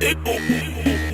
Eco.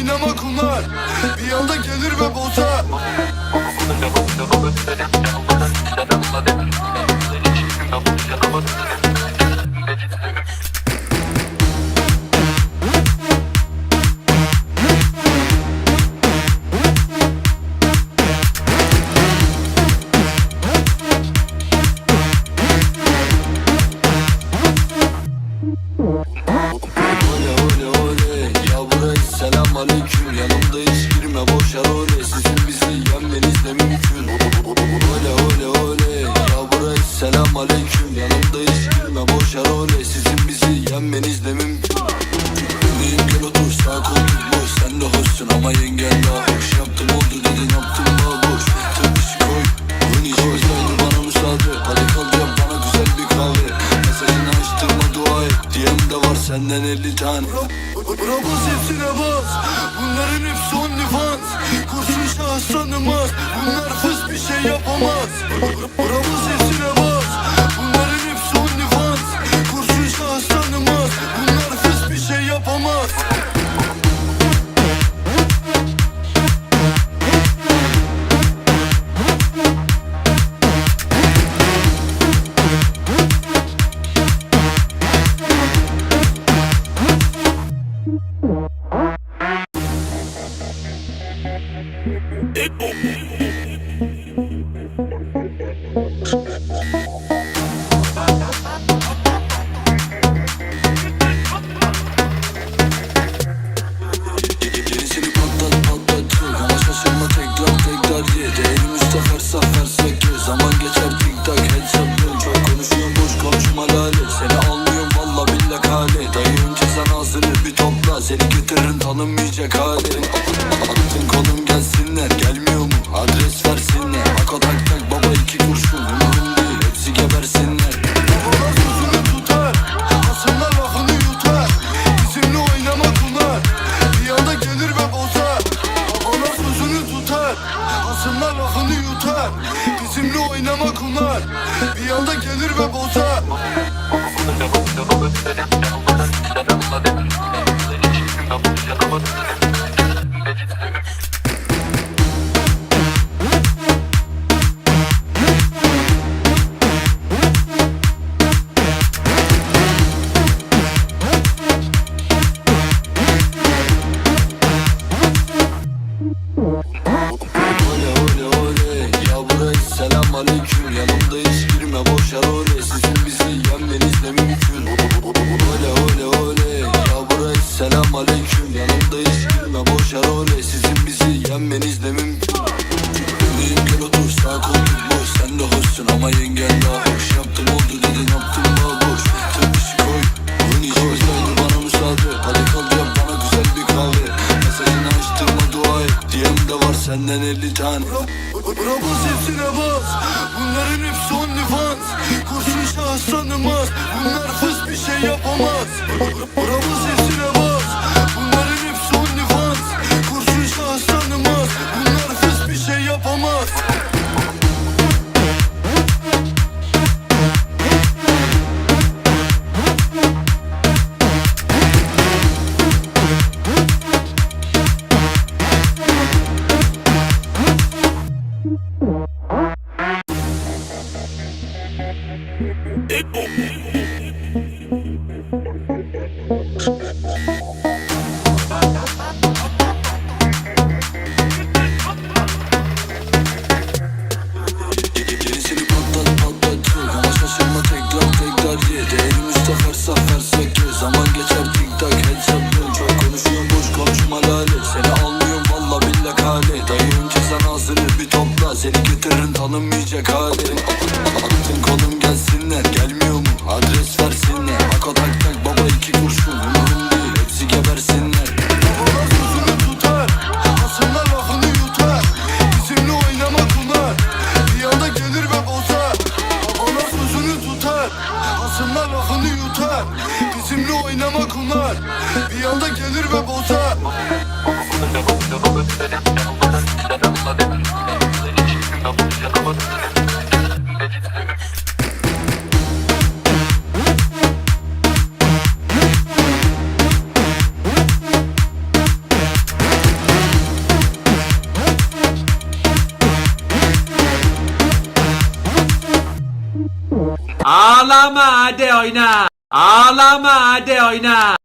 Oynamak bunlar Bir anda gelir ve bozar aleyküm Yanımda hiç girme boş ver ole Sizin bizi yenmeniz de mümkün. Ole ole ole Ya burayı selam aleyküm. Yanımda hiç girme boş ver ole Sizin bizi yenmeniz de mümkün. Bebeğim gel otur. Sağ koltuk boş Sen de hoşsun ama yengen daha hoş. Yaptım oldu dedin yaptım daha boş. Tık işi koy Bunun işimiz oldu bana müsaade. Hadi kal yap bana güzel bir kahve. Mesajını açtırma dua et. DM'de var senden 50 tane Bura bas hepsine bas Bunların hepsi only fans Kurşun şahıs tanımaz. Bunlar fıs bir şey yapamaz. Bura bas hepsine It getiririm tanınmayacak hali Attın kolum gelsinler gelmiyor mu? Adres versinler. Ako tak tak baba iki kurşun. Umurum değil hepsi gebersinler. Sözünü tutar Hasımlar lafını yutar. Bizimle oynamak bunlar Bir anda gelir ve bozar. Babalar sözünü tutar Hasımlar lafını yutar. Bizimle oynamak bunlar Bir anda gelir ve bozar selam aleyküm Yanımda hiç girme boş ole Sizin bizi yenmeniz de mümkün. Bebeğim gel otur sağ koltuk boş. Sen de hoşsun ama yengen daha hoş Yaptım oldu dedin yaptım daha boş. Tık işi koy Bunun işimiz bana müsaade. Hadi kal yap bana güzel bir kahve. Mesajını açtırma dua et. DM'de var senden 50 tane. Bura bas hepsine bas. Bunların hepsi only fans Kurşun şahıs tanımaz. Bunlar fıs bir şey yapamaz. Bura bas hepsine Eco. Seni getiririm tanınmayacak hali Attın kolum gelsinler gelmiyor mu? Adres versinler. Ako tak tak baba iki kurşun. Umurum değil hepsi gebersinler. Babalar sözünü tutar Hasımlar lafını yutar. Bizimle oynamak bunlar Bir anda gelir ve bozar. Babalar sözünü tutar Hasımlar lafını yutar. Bizimle oynamak bunlar Bir anda gelir ve bozar Ağlama hadi oyna. Ağlama hadi oyna.